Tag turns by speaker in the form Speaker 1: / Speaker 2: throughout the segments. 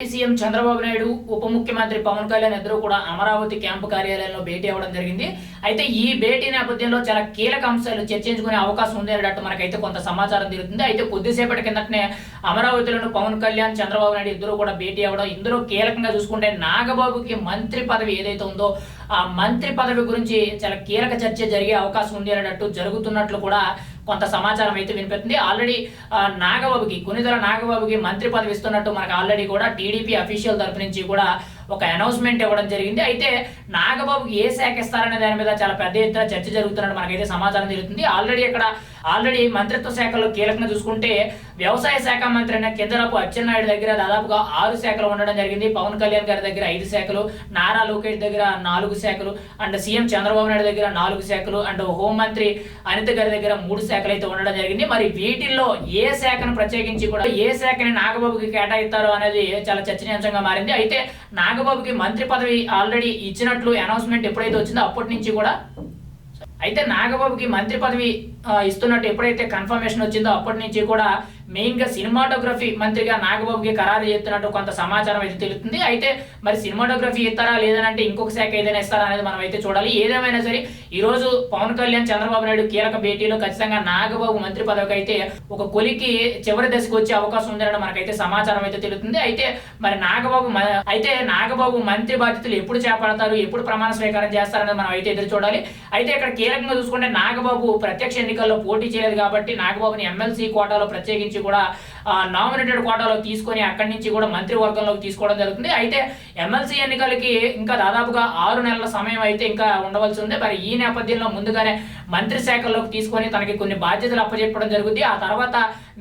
Speaker 1: CM Chandrababu Naidu ఉప ముఖ్యమంత్రి పవన్ కళ్యాణ్ ఇద్దరు కూడా అమరావతి క్యాంపు కార్యాలయంలో భేటీ అవ్వడం జరిగింది. అయితే ఈ భేటీ నేపథ్యంలో చాలా కీలక అంశాలు చర్చించుకునే అవకాశం ఉంది అన్నట్టు మనకైతే కొంత సమాచారం తిరుగుతుంది అయితే కొద్దిసేపటి కిందటనే అమరావతిలోని పవన్ కళ్యాణ్ చంద్రబాబు నాయుడు ఇద్దరు కూడా భేటీ అవ్వడం ఇందులో కీలకంగా చూసుకుంటే నాగబాబుకి మంత్రి పదవి ఏదైతే ఉందో ఆ మంత్రి పదవి గురించి చాలా కీలక చర్చ జరిగే అవకాశం ఉంది అనేటట్టు జరుగుతున్నట్లు కూడా కొంత సమాచారం అయితే వినిపిస్తుంది. ఆల్రెడీ నాగబాబుకి కొనిదల నాగబాబుకి మంత్రి పదవి ఇస్తున్నట్టు మనకు ఆల్రెడీ కూడా టీడీపీ అఫీషియల్ తరపు నుంచి కూడా ఒక అనౌన్స్మెంట్ ఇవ్వడం జరిగింది. అయితే నాగబాబుకి ఏ శాఖ ఇస్తారనే దాని మీద చాలా పెద్ద ఎత్తున చర్చ జరుగుతున్నట్టు మనకైతే సమాచారం జరుగుతుంది ఆల్రెడీ ఇక్కడ ఆల్రెడీ మంత్రిత్వ శాఖలో కీలకంగా చూసుకుంటే వ్యవసాయ శాఖ మంత్రి అయిన కిందరపు అచ్చెన్నాయుడు దగ్గర దాదాపుగా ఆరు శాఖలు ఉండడం జరిగింది. పవన్ కళ్యాణ్ గారి దగ్గర ఐదు శాఖలు నారా లోకేష్ దగ్గర నాలుగు శాఖలు అండ్ సీఎం చంద్రబాబు నాయుడు దగ్గర నాలుగు శాఖలు అండ్ హోంమంత్రి అనిత గారి దగ్గర మూడు శాఖలు అయితే ఉండడం జరిగింది. మరి వీటిల్లో ఏ శాఖను ప్రత్యేకించి కూడా ఏ శాఖని నాగబాబుకి కేటాయిస్తారు అనేది చాలా చర్చనీయాంశంగా మారింది. అయితే నాగబాబుకి మంత్రి పదవి ఆల్రెడీ ఇచ్చినట్లు అనౌన్స్మెంట్ ఎప్పుడైతే వచ్చిందో అప్పటి నుంచి కూడా అయితే నాగబాబుకి మంత్రి పదవి ఇస్తున్నట్టు ఎప్పుడైతే కన్ఫర్మేషన్ వచ్చిందో అప్పటి నుంచి కూడా మెయిన్గా సినిమాటోగ్రఫీ మంత్రిగా నాగబాబుకి ఖరారు చేస్తున్నట్టు కొంత సమాచారం అయితే తెలుస్తుంది. అయితే మరి సినిమాటోగ్రఫీ ఇస్తారా లేదనంటే ఇంకొక శాఖ ఏదైనా ఇస్తారా అనేది మనం అయితే చూడాలి. ఏదేమైనా సరే ఈ రోజు పవన్ కళ్యాణ్ చంద్రబాబు నాయుడు కీలక భేటీలో ఖచ్చితంగా నాగబాబు మంత్రి పదవికి అయితే ఒక కొలికి చివరి దశకు వచ్చే అవకాశం ఉందని మనకైతే సమాచారం అయితే తెలుస్తుంది. అయితే మరి నాగబాబు మ- అయితే నాగబాబు మంత్రి బాధ్యతలు ఎప్పుడు చేపడతారు ఎప్పుడు ప్రమాణ స్వీకారం చేస్తారనేది మనం అయితే ఎదురు చూడాలి. అయితే ఇక్కడ కీలకంగా చూసుకుంటే నాగబాబు ప్రత్యక్ష ఎన్నికల్లో పోటీ చేయలేదు కాబట్టి నాగబాబుని ఎమ్మెల్సీ కోటాలో ప్రత్యేకించి కూడా నామినేటెడ్ కోటాలో తీసుకొని అక్కడి నుంచి కూడా మంత్రివర్గంలోకి తీసుకోవడం జరుగుతుంది. అయితే ఎమ్మెల్సీ ఎన్నికలకి ఇంకా దాదాపుగా ఆరు నెలల సమయం అయితే ఇంకా ఉండవలసి ఉంది. మరి ఈ నేపథ్యంలో ముందుగానే మంత్రి శాఖల్లోకి తీసుకొని తనకి కొన్ని బాధ్యతలు అప్పచెప్పడం జరుగుతుంది. ఆ తర్వాత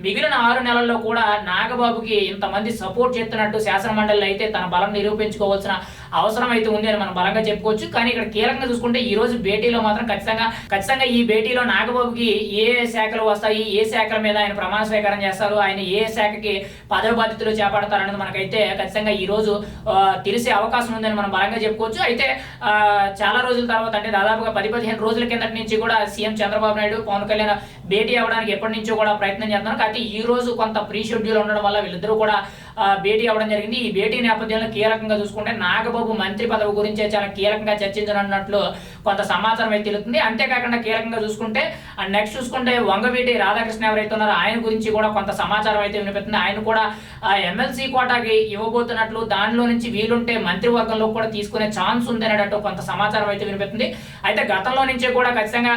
Speaker 1: మిగిలిన ఆరు నెలల్లో కూడా నాగబాబుకి ఇంతమంది సపోర్ట్ చేస్తున్నట్టు శాసనమండలిలో అయితే తన బలం నిరూపించుకోవాల్సిన అవసరం అయితే ఉంది అని మనం బలంగా చెప్పుకోవచ్చు. కానీ ఇక్కడ కీలకంగా చూసుకుంటే ఈ రోజు భేటీలో మాత్రం ఖచ్చితంగా ఖచ్చితంగా ఈ భేటీలో నాగబాబుకి ఏ శాఖలు వస్తాయి ఏ శాఖల మీద ఆయన ప్రమాణ స్వీకారం చేస్తారు ఆయన ఏ శాఖకి పదవి బాధ్యతలు చేపడతారనేది మనకైతే ఖచ్చితంగా ఈ రోజు తెలిసే అవకాశం ఉందని మనం బలంగా చెప్పుకోవచ్చు. అయితే చాలా రోజుల తర్వాత అంటే దాదాపుగా పది పదిహేను రోజుల కిందటి నుంచి కూడా సీఎం చంద్రబాబు నాయుడు పవన్ కళ్యాణ్ భేటీ అవ్వడానికి ఎప్పటి నుంచో కూడా ప్రయత్నం చేస్తున్నారు. కాబట్టి ఈ రోజు కొంత ప్రీ షెడ్యూల్ ఉండడం వల్ల వీళ్ళిద్దరూ కూడా భేటీ అవ్వడం జరిగింది. ఈ భేటీ నేపథ్యంలో కీలకంగా చూసుకుంటే నాగబాబు మంత్రి పదవి గురించే చాలా కీలకంగా చర్చించనున్నట్లు కొంత సమాచారం అయితే తెలుస్తుంది. అంతేకాకుండా కీలకంగా చూసుకుంటే నెక్స్ట్ చూసుకుంటే వంగవీటి రాధాకృష్ణ ఎవరైతే ఉన్నారో ఆయన గురించి కూడా కొంత సమాచారం అయితే వినిపిస్తుంది. ఆయన కూడా ఎమ్మెల్సీ కోటాకి ఇవ్వబోతున్నట్లు దానిలో నుంచి వీలుంటే మంత్రివర్గంలో కూడా తీసుకునే ఛాన్స్ ఉంది అనేటట్టు కొంత సమాచారం అయితే వినిపిస్తుంది. అయితే గతంలో నుంచే కూడా ఖచ్చితంగా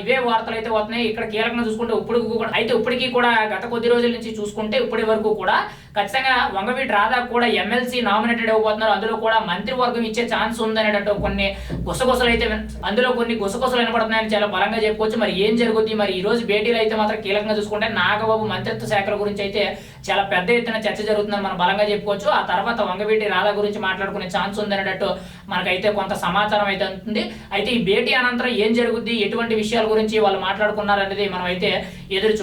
Speaker 1: ఇవే వార్తలు అయితే వస్తున్నాయి. ఇక్కడ కీలకంగా చూసుకుంటే ఇప్పుడు కూడా అయితే ఇప్పటికీ కూడా గత కొద్ది రోజుల నుంచి చూసుకుంటే ఇప్పటి వరకు కూడా ఖచ్చితంగా వంగవీటి రాధా కూడా ఎమ్మెల్సీ నామినేటెడ్ అవ్వబోతున్నారు అందులో కూడా మంత్రివర్గం ఇచ్చే ఛాన్స్ ఉందనేటట్టు కొన్ని గుసగుసలు అయితే అందులో కొన్ని గుసగుసలు వినపడుతున్నాయని చాలా బలంగా చెప్పుకోవచ్చు. మరి ఏం జరుగుతుంది మరి ఈ రోజు భేటీలో అయితే మాత్రం కీలకంగా చూసుకుంటే నాగబాబు మంత్రిత్వ శాఖల గురించి అయితే చాలా పెద్ద ఎత్తున చర్చ జరుగుతుందని మనం బలంగా చెప్పుకోవచ్చు. ఆ తర్వాత వంగవీటి రాధా గురించి మాట్లాడుకునే ఛాన్స్ ఉందనేటట్టు మనకైతే కొంత సమాచారం అయితే ఉంటుంది అయితే ఈ భేటీ అనంతరం ఏం జరుగుద్ది? ఎటువంటి విషయాల గురించి వాళ్ళు మాట్లాడుకున్నారు అనేది మనం అయితే ఎదురు